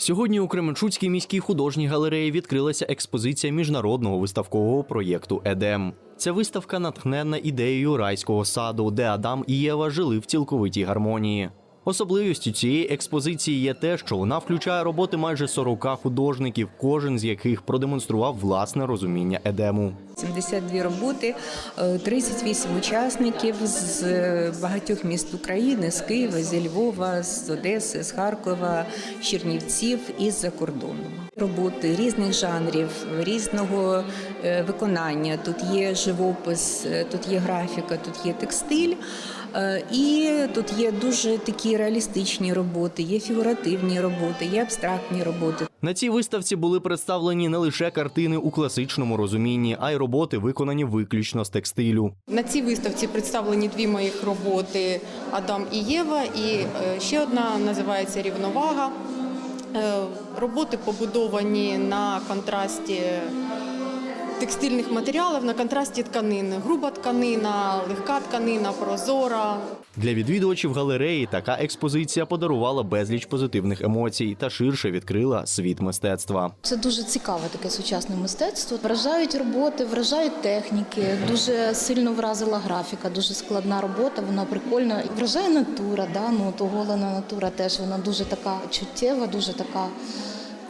Сьогодні у Кременчуцькій міській художній галереї відкрилася експозиція міжнародного виставкового проєкту Едем. Ця виставка натхненна ідеєю райського саду, де Адам і Єва жили в цілковитій гармонії. Особливістю цієї експозиції є те, що вона включає роботи майже 40 художників, кожен з яких продемонстрував власне розуміння Едему. 72 роботи, е, 38 учасників з е, багатьох міст України, з Києва, зі Львова, з Одеси, з Харкова, Чернівців і з-за кордону. Роботи різних жанрів, різного е, виконання. Тут є живопис, е, тут є графіка, тут є текстиль. Е, І тут є дуже такі реалістичні роботи, є фігуративні роботи, є абстрактні роботи. На цій виставці були представлені не лише картини у класичному розумінні, а й роботи, виконані виключно з текстилю. На цій виставці представлені дві моїх роботи Адам і Єва, і е, ще одна називається Рівновага. Е, Роботи побудовані на контрасті текстильних матеріалів, на контрасті тканин. Груба тканина, легка тканина, прозора. Для відвідувачів галереї така експозиція подарувала безліч позитивних емоцій та ширше відкрила світ мистецтва. Це дуже цікаве таке сучасне мистецтво. Вражають роботи, вражають техніки. Дуже сильно вразила графіка, дуже складна робота. Вона прикольна. Вражає натура. Да? Ну, от оголена натура теж вона дуже така чуттєва, дуже така,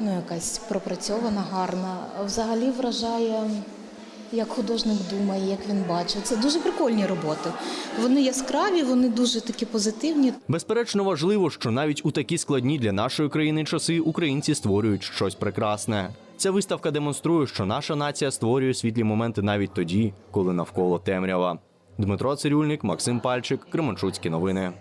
ну якась пропрацьована, гарна. Взагалі вражає. Як художник думає, як він бачить. Це дуже прикольні роботи. Вони яскраві, вони дуже такі позитивні. Безперечно, важливо, що навіть у такі складні для нашої країни часи українці створюють щось прекрасне. Ця виставка демонструє, що наша нація створює світлі моменти навіть тоді, коли навколо темрява. Дмитро Цирюльник, Максим Пальчик, Кременчуцькі новини.